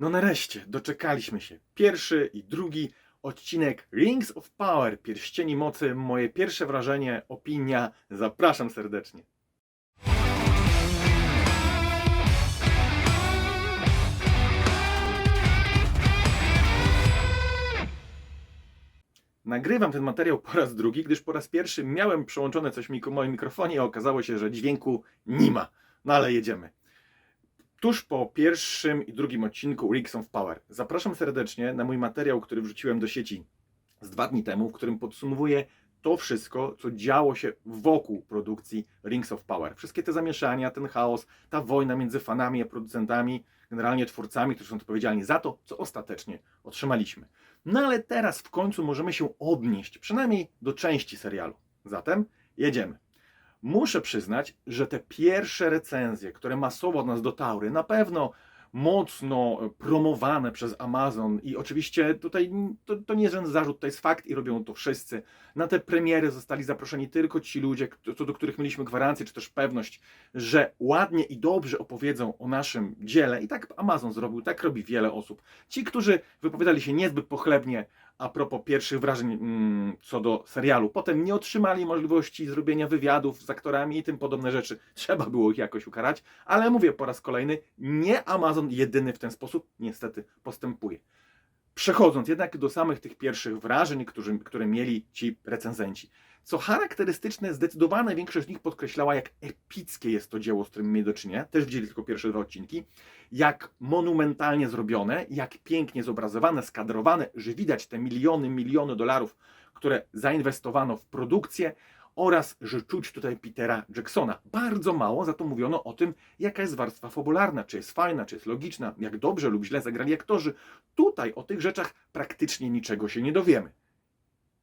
No nareszcie, doczekaliśmy się. Pierwszy i drugi odcinek Rings of Power, Pierścieni Mocy, moje pierwsze wrażenie, opinia. Zapraszam serdecznie. Nagrywam ten materiał po raz drugi, gdyż po raz pierwszy miałem przełączone coś w moim mikrofonie, a okazało się, że dźwięku nie ma. No ale jedziemy. Tuż po pierwszym i drugim odcinku Rings of Power zapraszam serdecznie na mój materiał, który wrzuciłem do sieci z dwa dni temu, w którym podsumowuję to wszystko, co działo się wokół produkcji Rings of Power. Wszystkie te zamieszania, ten chaos, ta wojna między fanami a producentami, generalnie twórcami, którzy są odpowiedzialni za to, co ostatecznie otrzymaliśmy. No ale teraz w końcu możemy się odnieść, przynajmniej do części serialu. Zatem jedziemy. Muszę przyznać, że te pierwsze recenzje, które masowo od nas dotarły, na pewno mocno promowane przez Amazon i oczywiście tutaj to, to nie żaden zarzut, to jest fakt i robią to wszyscy. Na te premiery zostali zaproszeni tylko ci ludzie, co do których mieliśmy gwarancję, czy też pewność, że ładnie i dobrze opowiedzą o naszym dziele i tak Amazon zrobił, tak robi wiele osób. Ci, którzy wypowiadali się niezbyt pochlebnie a propos pierwszych wrażeń mm, co do serialu. Potem nie otrzymali możliwości zrobienia wywiadów z aktorami i tym podobne rzeczy. Trzeba było ich jakoś ukarać, ale mówię po raz kolejny, nie Amazon jedyny w ten sposób niestety postępuje. Przechodząc jednak do samych tych pierwszych wrażeń, którzy, które mieli ci recenzenci. Co charakterystyczne, zdecydowana większość z nich podkreślała, jak epickie jest to dzieło, z którym mieli do czynienia. Też widzieli tylko pierwsze dwa odcinki. Jak monumentalnie zrobione, jak pięknie zobrazowane, skadrowane, że widać te miliony, miliony dolarów, które zainwestowano w produkcję oraz że czuć tutaj Petera Jacksona. Bardzo mało za to mówiono o tym, jaka jest warstwa fabularna, czy jest fajna, czy jest logiczna, jak dobrze lub źle zagrali aktorzy. Tutaj o tych rzeczach praktycznie niczego się nie dowiemy.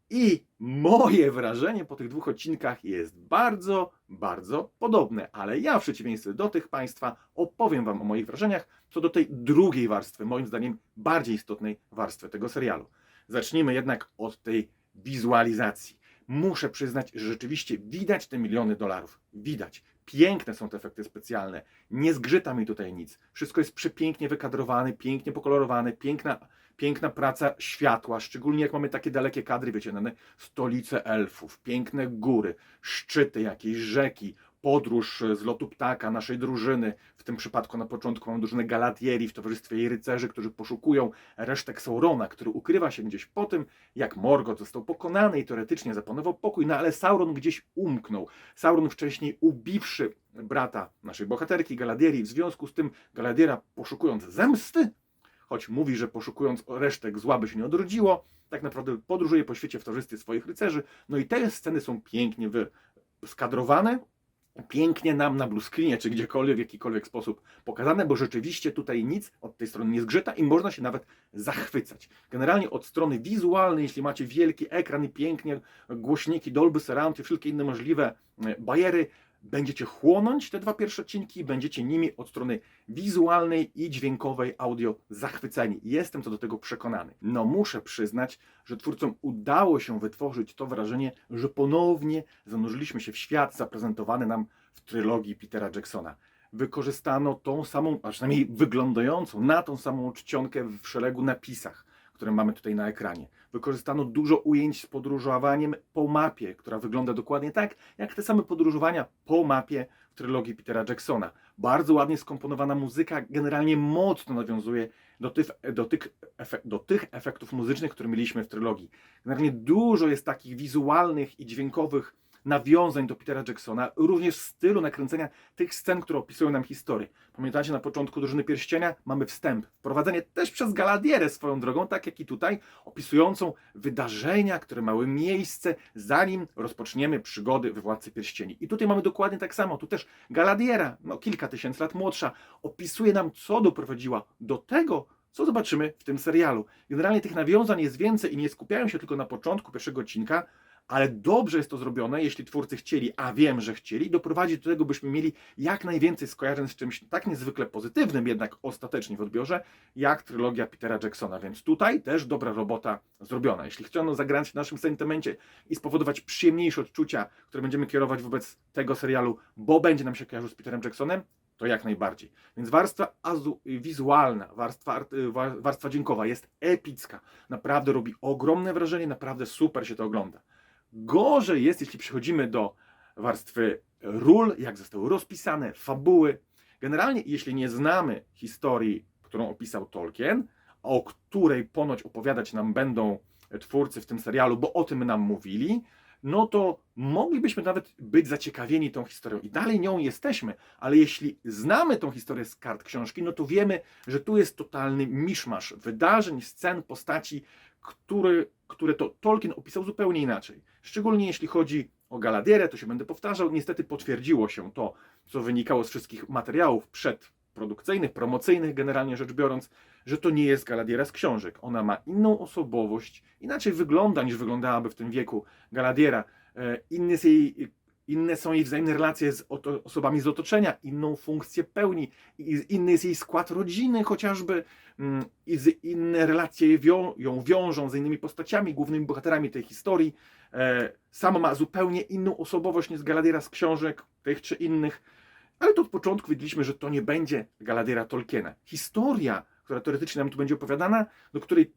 I moje wrażenie po tych dwóch odcinkach jest bardzo, bardzo podobne, ale ja w przeciwieństwie do tych Państwa opowiem Wam o moich wrażeniach co do tej drugiej warstwy, moim zdaniem bardziej istotnej warstwy tego serialu. Zacznijmy jednak od tej wizualizacji. Muszę przyznać, że rzeczywiście widać te miliony dolarów. Widać. Piękne są te efekty specjalne. Nie zgrzyta mi tutaj nic. Wszystko jest przepięknie wykadrowane, pięknie pokolorowane, piękna, piękna praca światła, szczególnie jak mamy takie dalekie kadry, wiecie, na stolice elfów, piękne góry, szczyty jakieś, rzeki, podróż z lotu ptaka naszej drużyny. W tym przypadku na początku mamy drużynę Galatieri w towarzystwie jej rycerzy, którzy poszukują resztek Saurona, który ukrywa się gdzieś po tym, jak Morgoth został pokonany i teoretycznie zapanował pokój, no ale Sauron gdzieś umknął. Sauron wcześniej ubiwszy brata naszej bohaterki Galadieri, w związku z tym Galadiera poszukując zemsty, choć mówi, że poszukując resztek zła by się nie odrodziło, tak naprawdę podróżuje po świecie w towarzystwie swoich rycerzy. No i te sceny są pięknie skadrowane, pięknie nam na bluescreenie, czy gdziekolwiek, w jakikolwiek sposób pokazane, bo rzeczywiście tutaj nic od tej strony nie zgrzyta i można się nawet zachwycać. Generalnie od strony wizualnej, jeśli macie wielki ekran i pięknie głośniki Dolby Surround i wszelkie inne możliwe e, bajery, będziecie chłonąć te dwa pierwsze odcinki, będziecie nimi od strony wizualnej i dźwiękowej audio zachwyceni. Jestem co do tego przekonany. No muszę przyznać, że twórcom udało się wytworzyć to wrażenie, że ponownie zanurzyliśmy się w świat zaprezentowany nam w trylogii Petera Jacksona. Wykorzystano tą samą, a przynajmniej wyglądającą na tą samą czcionkę w szeregu napisach, które mamy tutaj na ekranie. Wykorzystano dużo ujęć z podróżowaniem po mapie, która wygląda dokładnie tak, jak te same podróżowania po mapie w trylogii Petera Jacksona. Bardzo ładnie skomponowana muzyka, generalnie mocno nawiązuje do tych, do, tych, do tych efektów muzycznych, które mieliśmy w trylogii. Generalnie dużo jest takich wizualnych i dźwiękowych nawiązań do Petera Jacksona, również stylu nakręcenia tych scen, które opisują nam historię. Pamiętacie, na początku Drużyny Pierścienia mamy wstęp, wprowadzenie też przez Galadierę swoją drogą, tak jak i tutaj, opisującą wydarzenia, które miały miejsce, zanim rozpoczniemy przygody we Władcy Pierścieni. I tutaj mamy dokładnie tak samo, tu też Galadiera, no kilka tysięcy lat młodsza, opisuje nam, co doprowadziła do tego, co zobaczymy w tym serialu. Generalnie tych nawiązań jest więcej i nie skupiają się tylko na początku pierwszego odcinka, ale dobrze jest to zrobione, jeśli twórcy chcieli, a wiem, że chcieli, doprowadzić do tego, byśmy mieli jak najwięcej skojarzeń z czymś tak niezwykle pozytywnym, jednak ostatecznie w odbiorze, jak trylogia Petera Jacksona. Więc tutaj też dobra robota zrobiona. Jeśli chciano zagrać w naszym sentymencie i spowodować przyjemniejsze odczucia, które będziemy kierować wobec tego serialu, bo będzie nam się kojarzył z Peterem Jacksonem, to jak najbardziej. Więc warstwa wizualna, warstwa, y, wa- warstwa dźwiękowa jest epicka. Naprawdę robi ogromne wrażenie, naprawdę super się to ogląda. Gorzej jest, jeśli przechodzimy do warstwy ról, jak zostały rozpisane, fabuły. Generalnie, jeśli nie znamy historii, którą opisał Tolkien, o której ponoć opowiadać nam będą twórcy w tym serialu, bo o tym nam mówili, no to moglibyśmy nawet być zaciekawieni tą historią i dalej nią jesteśmy, ale jeśli znamy tą historię z kart książki, no to wiemy, że tu jest totalny miszmasz wydarzeń, scen, postaci, który, które to Tolkien opisał zupełnie inaczej. Szczególnie jeśli chodzi o Galadierę, to się będę powtarzał, niestety potwierdziło się to, co wynikało z wszystkich materiałów przedprodukcyjnych, promocyjnych generalnie rzecz biorąc, że to nie jest Galadiera z książek. Ona ma inną osobowość, inaczej wygląda niż wyglądałaby w tym wieku Galadiera. E, Inny jest jej, inne są jej wzajemne relacje z osobami z otoczenia, inną funkcję pełni, inny jest jej skład rodziny chociażby, mm, i inne relacje wią, ją wiążą z innymi postaciami, głównymi bohaterami tej historii. E, Sama ma zupełnie inną osobowość niż Galadiera z książek, tych czy innych. Ale to od początku wiedzieliśmy, że to nie będzie Galadiera Tolkiena. Historia, która teoretycznie nam tu będzie opowiadana, do której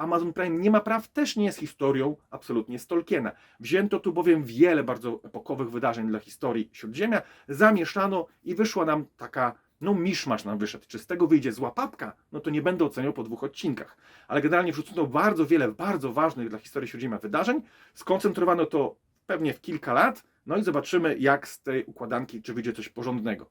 Amazon Prime nie ma praw, też nie jest historią absolutnie z Tolkiena. Wzięto tu bowiem wiele bardzo epokowych wydarzeń dla historii Śródziemia, zamieszano i wyszła nam taka, no miszmasz nam wyszedł. Czy z tego wyjdzie zła papka? No to nie będę oceniał po dwóch odcinkach. Ale generalnie wrzucono bardzo wiele bardzo ważnych dla historii Śródziemia wydarzeń, skoncentrowano to pewnie w kilka lat, no i zobaczymy jak z tej układanki, czy wyjdzie coś porządnego.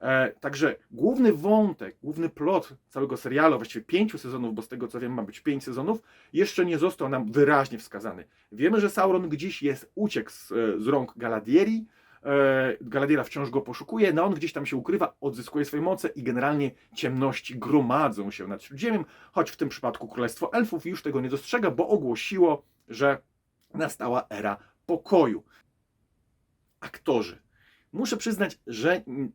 E, także główny wątek, główny plot całego serialu, właściwie pięciu sezonów, bo z tego co wiem ma być pięć sezonów, jeszcze nie został nam wyraźnie wskazany. Wiemy, że Sauron gdzieś jest, uciekł z, e, z rąk Galadieri, e, Galadiera wciąż go poszukuje, no on gdzieś tam się ukrywa, odzyskuje swoje moce i generalnie ciemności gromadzą się nad Śródziemiem, choć w tym przypadku Królestwo Elfów już tego nie dostrzega, bo ogłosiło, że nastała era pokoju. Aktorzy. Muszę przyznać, że mm,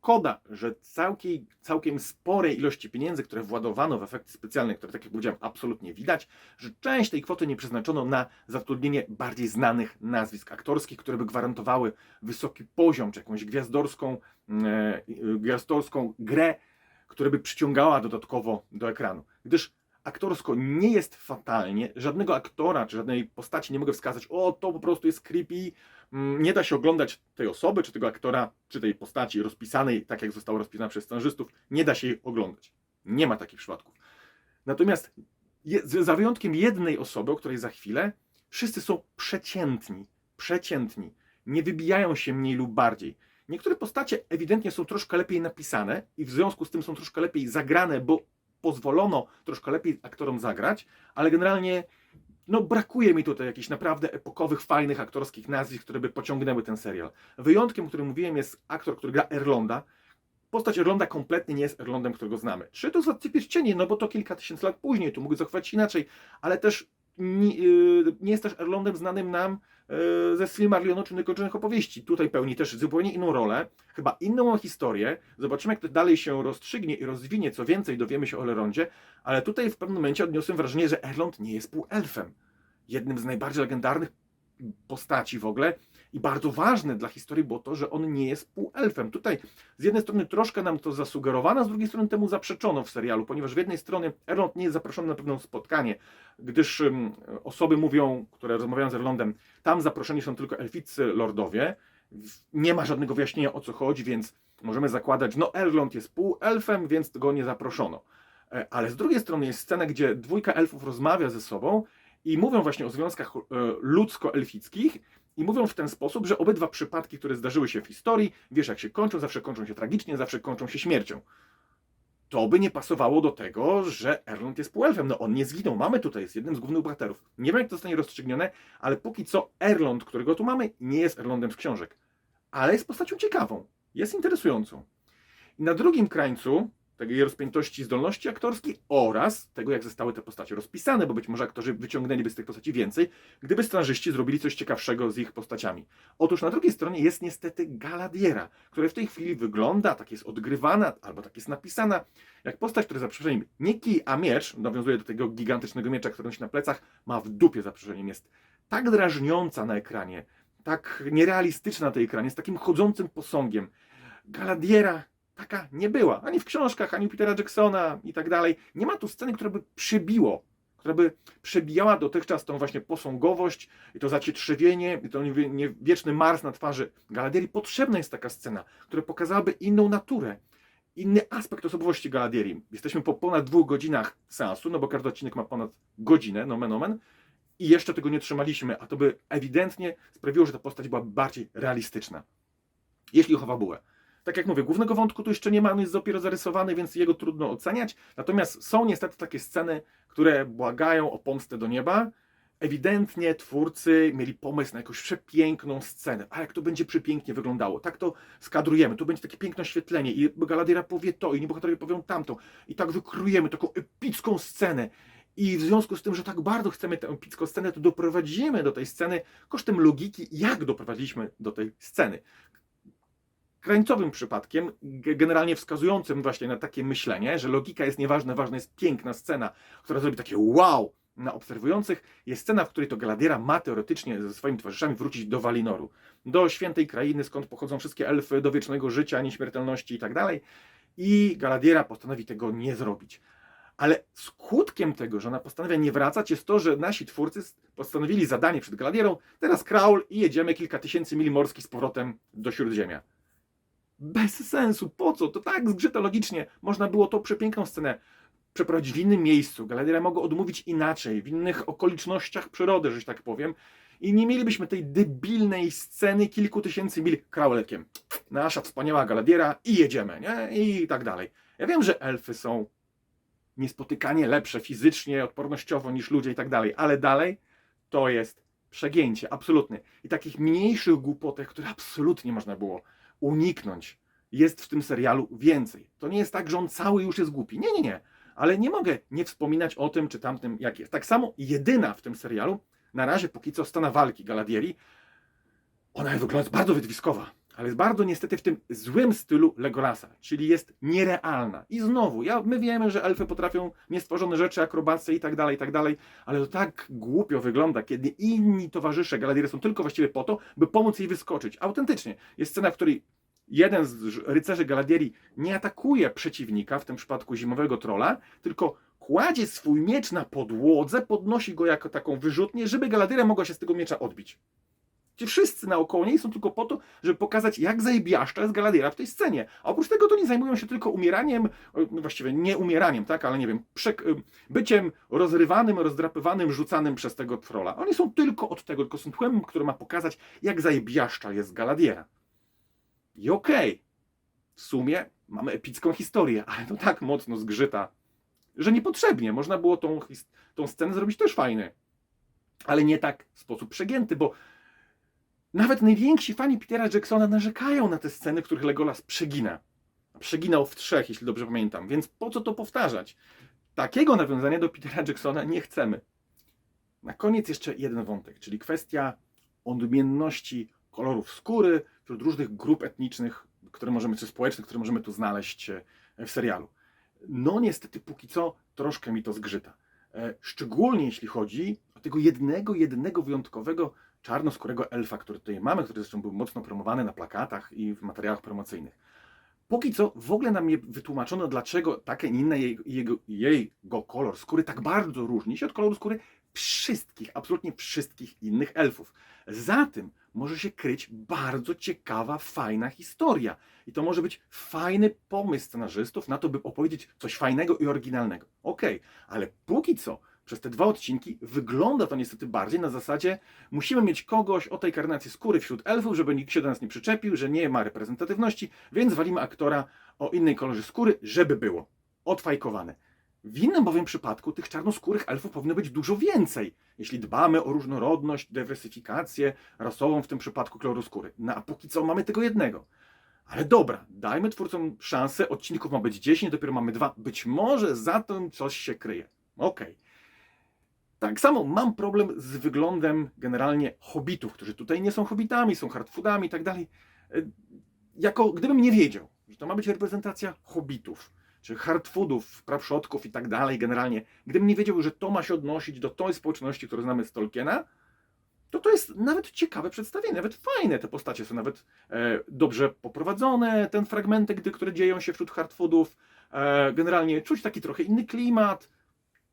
szkoda, że całkiem, całkiem sporej ilości pieniędzy, które władowano w efekty specjalne, które, tak jak powiedziałem, absolutnie widać, że część tej kwoty nie przeznaczono na zatrudnienie bardziej znanych nazwisk aktorskich, które by gwarantowały wysoki poziom, czy jakąś gwiazdorską, e, gwiazdorską grę, która by przyciągała dodatkowo do ekranu. Gdyż aktorsko nie jest fatalnie, żadnego aktora czy żadnej postaci nie mogę wskazać, o to po prostu jest creepy, nie da się oglądać tej osoby, czy tego aktora, czy tej postaci rozpisanej, tak jak została rozpisana przez scenarzystów, nie da się jej oglądać. Nie ma takich przypadków. Natomiast je, za wyjątkiem jednej osoby, o której za chwilę, wszyscy są przeciętni. Przeciętni. Nie wybijają się mniej lub bardziej. Niektóre postacie ewidentnie są troszkę lepiej napisane i w związku z tym są troszkę lepiej zagrane, bo pozwolono troszkę lepiej aktorom zagrać, ale generalnie no brakuje mi tutaj jakichś naprawdę epokowych, fajnych aktorskich nazwisk, które by pociągnęły ten serial. Wyjątkiem, o którym mówiłem, jest aktor, który gra Erlonda. Postać Erlonda kompletnie nie jest Erlondem, którego znamy. Czy to Władcy Pierścieni? No bo to kilka tysięcy lat później, tu mógł zachować inaczej, ale też nie, yy, nie jest też Erlondem znanym nam yy, ze Silmarillionu czy Niekończonych opowieści. Tutaj pełni też zupełnie inną rolę, chyba inną historię. Zobaczymy, jak to dalej się rozstrzygnie i rozwinie, co więcej dowiemy się o Elrondzie, ale tutaj w pewnym momencie odniosłem wrażenie, że Erlond nie jest półelfem. Jednym z najbardziej legendarnych postaci w ogóle i bardzo ważne dla historii było to, że on nie jest półelfem. Tutaj z jednej strony troszkę nam to zasugerowano, z drugiej strony temu zaprzeczono w serialu, ponieważ z jednej strony Erlond nie jest zaproszony na pewne spotkanie, gdyż ym, osoby mówią, które rozmawiają z Erlondem, tam zaproszeni są tylko elficcy lordowie, nie ma żadnego wyjaśnienia o co chodzi, więc możemy zakładać, no Erlond jest półelfem, więc go nie zaproszono. E, Ale z drugiej strony jest scena, gdzie dwójka elfów rozmawia ze sobą i mówią właśnie o związkach e, ludzko-elfickich i mówią w ten sposób, że obydwa przypadki, które zdarzyły się w historii, wiesz jak się kończą, zawsze kończą się tragicznie, zawsze kończą się śmiercią. To by nie pasowało do tego, że Erlond jest półelfem. No on nie zginął. Mamy tutaj, jest jednym z głównych bohaterów. Nie wiem jak to zostanie rozstrzygnione, ale póki co Erlond, którego tu mamy, nie jest Erlondem z książek. Ale jest postacią ciekawą. Jest interesującą. I na drugim krańcu tej rozpiętości zdolności aktorskiej oraz tego, jak zostały te postacie rozpisane, bo być może aktorzy wyciągnęliby z tych postaci więcej, gdyby scenarzyści zrobili coś ciekawszego z ich postaciami. Otóż na drugiej stronie jest niestety Galadiera, która w tej chwili wygląda, tak jest odgrywana, albo tak jest napisana, jak postać, która za przeproszeniem nie kij, a miecz, nawiązuje do tego gigantycznego miecza, który nosi na plecach, ma w dupie za przeproszeniem, jest tak drażniąca na ekranie, tak nierealistyczna na tej ekranie, z takim chodzącym posągiem, Galadiera taka nie była. Ani w książkach, ani u Petera Jacksona i tak dalej. Nie ma tu sceny, która by przebiło, która by przebijała dotychczas tą właśnie posągowość i to zacietrzewienie i to wieczny mars na twarzy Galadierii. Potrzebna jest taka scena, która pokazałaby inną naturę, inny aspekt osobowości Galadierii. Jesteśmy po ponad dwóch godzinach seansu, no bo każdy odcinek ma ponad godzinę, nomen omen, i jeszcze tego nie trzymaliśmy, a to by ewidentnie sprawiło, że ta postać była bardziej realistyczna. Jeśli o fabułę. Tak jak mówię, głównego wątku tu jeszcze nie ma, on jest dopiero zarysowany, więc jego trudno oceniać. Natomiast są niestety takie sceny, które błagają o pomstę do nieba. Ewidentnie twórcy mieli pomysł na jakąś przepiękną scenę. A jak to będzie przepięknie wyglądało? Tak to skadrujemy. Tu będzie takie piękne oświetlenie i Galadiera powie to, inni bohaterowie powią tamto. I tak wykrujemy taką epicką scenę. I w związku z tym, że tak bardzo chcemy tę epicką scenę, to doprowadzimy do tej sceny kosztem logiki, jak doprowadziliśmy do tej sceny krańcowym przypadkiem, ge- generalnie wskazującym właśnie na takie myślenie, że logika jest nieważna, ważna jest piękna scena, która zrobi takie wow na obserwujących, jest scena, w której to Galadiera ma teoretycznie ze swoimi towarzyszami wrócić do Walinoru, do świętej krainy, skąd pochodzą wszystkie elfy, do wiecznego życia, nieśmiertelności i tak Galadiera postanowi tego nie zrobić. Ale skutkiem tego, że ona postanawia nie wracać, jest to, że nasi twórcy postanowili zadanie przed Galadierą, teraz kraul i jedziemy kilka tysięcy mil morskich z powrotem do Śródziemia. Bez sensu, po co? To tak zgrzyta logicznie. Można było tą przepiękną scenę przeprowadzić w innym miejscu. Galadiera mogła odmówić inaczej, w innych okolicznościach przyrody, że tak powiem. I nie mielibyśmy tej debilnej sceny kilku tysięcy mil kraulekiem. Nasza wspaniała Galadiera i jedziemy, nie? I tak dalej. Ja wiem, że elfy są niespotykanie lepsze fizycznie, odpornościowo niż ludzie i tak dalej, ale dalej to jest przegięcie, absolutnie. I takich mniejszych głupotek, które absolutnie można było uniknąć, jest w tym serialu więcej. To nie jest tak, że on cały już jest głupi. Nie, nie, nie. Ale nie mogę nie wspominać o tym czy tamtym, jak jest. Tak samo jedyna w tym serialu, na razie póki co scena walki Galadieri, ona wygląda bardzo wytwiskowa, ale jest bardzo niestety w tym złym stylu Legolasa, czyli jest nierealna. I znowu, ja, my wiemy, że elfy potrafią niestworzone rzeczy, akrobacje i tak dalej, i tak dalej, ale to tak głupio wygląda, kiedy inni towarzysze Galadiery są tylko właściwie po to, by pomóc jej wyskoczyć. Autentycznie. Jest scena, w której jeden z rycerzy Galadierii nie atakuje przeciwnika, w tym przypadku zimowego trola, tylko kładzie swój miecz na podłodze, podnosi go jako taką wyrzutnię, żeby Galadieria mogła się z tego miecza odbić. Ci wszyscy naokoło niej są tylko po to, żeby pokazać, jak zajebiaszcza jest Galadiera w tej scenie. A oprócz tego to nie zajmują się tylko umieraniem, e, właściwie nie umieraniem, tak, ale nie wiem, e, byciem rozrywanym, rozdrapywanym, rzucanym przez tego trola. Oni są tylko od tego, tylko są tłem, który ma pokazać, jak zajebiaszcza jest Galadiera. I okej, w sumie mamy epicką historię, ale to tak mocno zgrzyta, że niepotrzebnie. Można było tą, tą scenę zrobić też fajny. Ale nie tak w sposób przegięty, bo nawet najwięksi fani Petera Jacksona narzekają na te sceny, w których Legolas przegina. Przeginał w trzech, jeśli dobrze pamiętam, więc po co to powtarzać? Takiego nawiązania do Petera Jacksona nie chcemy. Na koniec jeszcze jeden wątek, czyli kwestia odmienności kolorów skóry wśród różnych grup etnicznych, które możemy, czy społecznych, które możemy tu znaleźć e, w serialu. No niestety póki co troszkę mi to zgrzyta. E, Szczególnie jeśli chodzi o tego jednego, jednego wyjątkowego czarnoskórego elfa, który tutaj mamy, który zresztą był mocno promowany na plakatach i w materiałach promocyjnych. Póki co w ogóle nam nie wytłumaczono, dlaczego tak, a nie inny jej, jego, jego kolor skóry tak bardzo różni się od koloru skóry wszystkich, absolutnie wszystkich innych elfów. Za tym może się kryć bardzo ciekawa, fajna historia. I to może być fajny pomysł scenarzystów na to, by opowiedzieć coś fajnego i oryginalnego. Okej, ale póki co przez te dwa odcinki wygląda to niestety bardziej na zasadzie musimy mieć kogoś o tej karnacji skóry wśród elfów, żeby nikt się do nas nie przyczepił, że nie ma reprezentatywności, więc walimy aktora o innej kolorze skóry, żeby było. Odfajkowane. W innym bowiem przypadku tych czarnoskórych elfów powinno być dużo więcej, jeśli dbamy o różnorodność, dywersyfikację rasową w tym przypadku koloru skóry. No a póki co mamy tego jednego. Ale dobra, dajmy twórcom szansę, odcinków ma być 10, dopiero mamy dwa. Być może za tym coś się kryje. Okej. Tak samo mam problem z wyglądem generalnie hobbitów, którzy tutaj nie są hobbitami, są hardfoodami i tak dalej. E, Jako gdybym nie wiedział, że to ma być reprezentacja hobbitów, czy hardfoodów, prawszotków i tak dalej, generalnie, gdybym nie wiedział, że to ma się odnosić do tej społeczności, którą znamy z Tolkiena, to to jest nawet ciekawe przedstawienie, nawet fajne. Te postacie są nawet e, dobrze poprowadzone, ten fragmenty, gdy, które dzieją się wśród hardfoodów. E, generalnie czuć taki trochę inny klimat.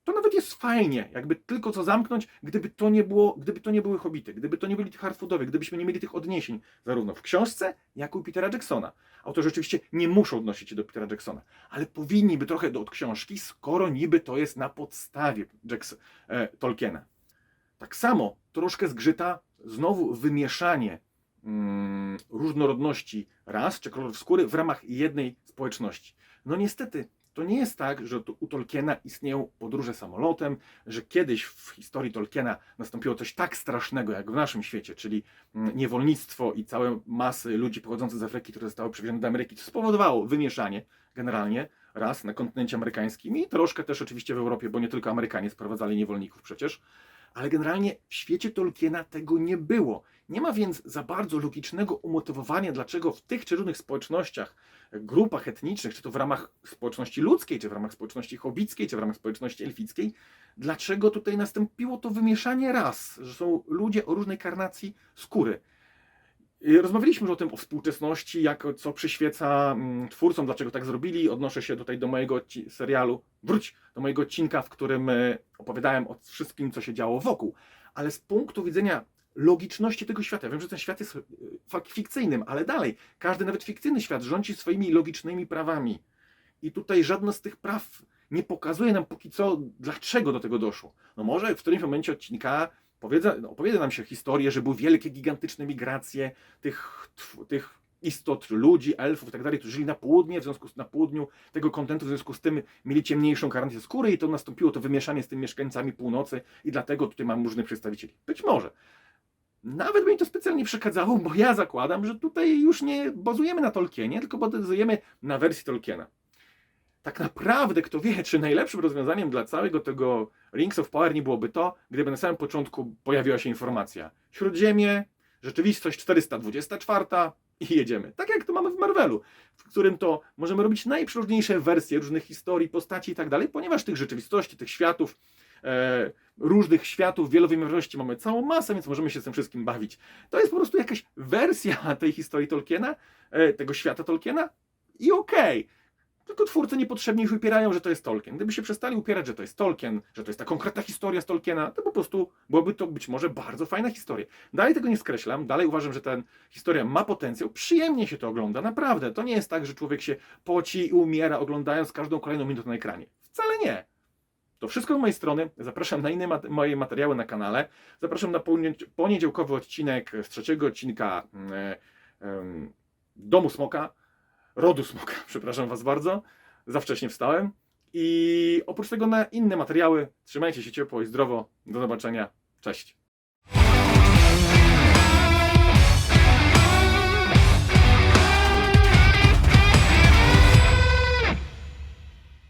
To nawet jest fajnie, jakby tylko co zamknąć, gdyby to nie było, gdyby to nie były hobity, gdyby to nie byli hardfoodowie, gdybyśmy nie mieli tych odniesień zarówno w książce, jak i u Petera Jacksona. Autorzy oczywiście nie muszą odnosić się do Petera Jacksona, ale powinni by trochę do od książki, skoro niby to jest na podstawie e, Tolkiena. Tak samo troszkę zgrzyta znowu wymieszanie mm, różnorodności ras czy kolorów skóry w ramach jednej społeczności. No niestety, to nie jest tak, że u Tolkiena istnieją podróże samolotem, że kiedyś w historii Tolkiena nastąpiło coś tak strasznego jak w naszym świecie, czyli mm, niewolnictwo i całe masy ludzi pochodzących z Afryki, które zostały przywiezione do Ameryki, co spowodowało wymieszanie generalnie raz na kontynencie amerykańskim i troszkę też oczywiście w Europie, bo nie tylko Amerykanie sprowadzali niewolników przecież ale generalnie w świecie Tolkiena tego nie było. Nie ma więc za bardzo logicznego umotywowania, dlaczego w tych czy różnych społecznościach, grupach etnicznych, czy to w ramach społeczności ludzkiej, czy w ramach społeczności hobickiej, czy w ramach społeczności elfickiej, dlaczego tutaj nastąpiło to wymieszanie ras, że są ludzie o różnej karnacji skóry. Rozmawialiśmy już o tym, o współczesności, jak, co przyświeca mm, twórcom, dlaczego tak zrobili. Odnoszę się tutaj do mojego serialu, wróć, do mojego odcinka, w którym e, opowiadałem o wszystkim, co się działo wokół. Ale z punktu widzenia logiczności tego świata, wiem, że ten świat jest e, fikcyjnym, ale dalej, każdy nawet fikcyjny świat rządzi swoimi logicznymi prawami. I tutaj żadne z tych praw nie pokazuje nam póki co, dlaczego do tego doszło. No może w którymś momencie odcinka Powiedza, no, nam się historię, że były wielkie, gigantyczne migracje tych, tych istot, ludzi, elfów i tak dalej, którzy żyli na południe, w związku z na południu tego kontynentu, w związku z tym mieli ciemniejszą karnację skóry i to nastąpiło to wymieszanie z tymi mieszkańcami północy i dlatego tutaj mamy różnych przedstawicieli. Być może. Nawet by mi to specjalnie przeszkadzało, bo ja zakładam, że tutaj już nie bazujemy na Tolkienie, tylko bazujemy na wersji Tolkiena. Tak naprawdę, kto wie, czy najlepszym rozwiązaniem dla całego tego Rings of Power nie byłoby to, gdyby na samym początku pojawiła się informacja. Śródziemie, rzeczywistość 424 i jedziemy. Tak jak to mamy w Marvelu, w którym to możemy robić najprzeróżniejsze wersje różnych historii, postaci i tak dalej, ponieważ tych rzeczywistości, tych światów, różnych światów, wielowymiarowości mamy całą masę, więc możemy się z tym wszystkim bawić. To jest po prostu jakaś wersja tej historii Tolkiena, e, tego świata Tolkiena i okej. Tylko twórcy niepotrzebnie ich upierają, że to jest Tolkien. Gdyby się przestali upierać, że to jest Tolkien, że to jest ta konkretna historia z Tolkiena, to po prostu byłoby to być może bardzo fajna historia. Dalej tego nie skreślam, dalej uważam, że ta historia ma potencjał, przyjemnie się to ogląda, naprawdę. To nie jest tak, że człowiek się poci i umiera oglądając każdą kolejną minutę na ekranie. Wcale nie. To wszystko z mojej strony. Zapraszam na inne mat- moje materiały na kanale. Zapraszam na poniedział- poniedziałkowy odcinek z trzeciego odcinka mm, e, Domu Smoka. Rodu Smoka, przepraszam Was bardzo. Za wcześnie wstałem. I oprócz tego na inne materiały. Trzymajcie się ciepło i zdrowo. Do zobaczenia. Cześć.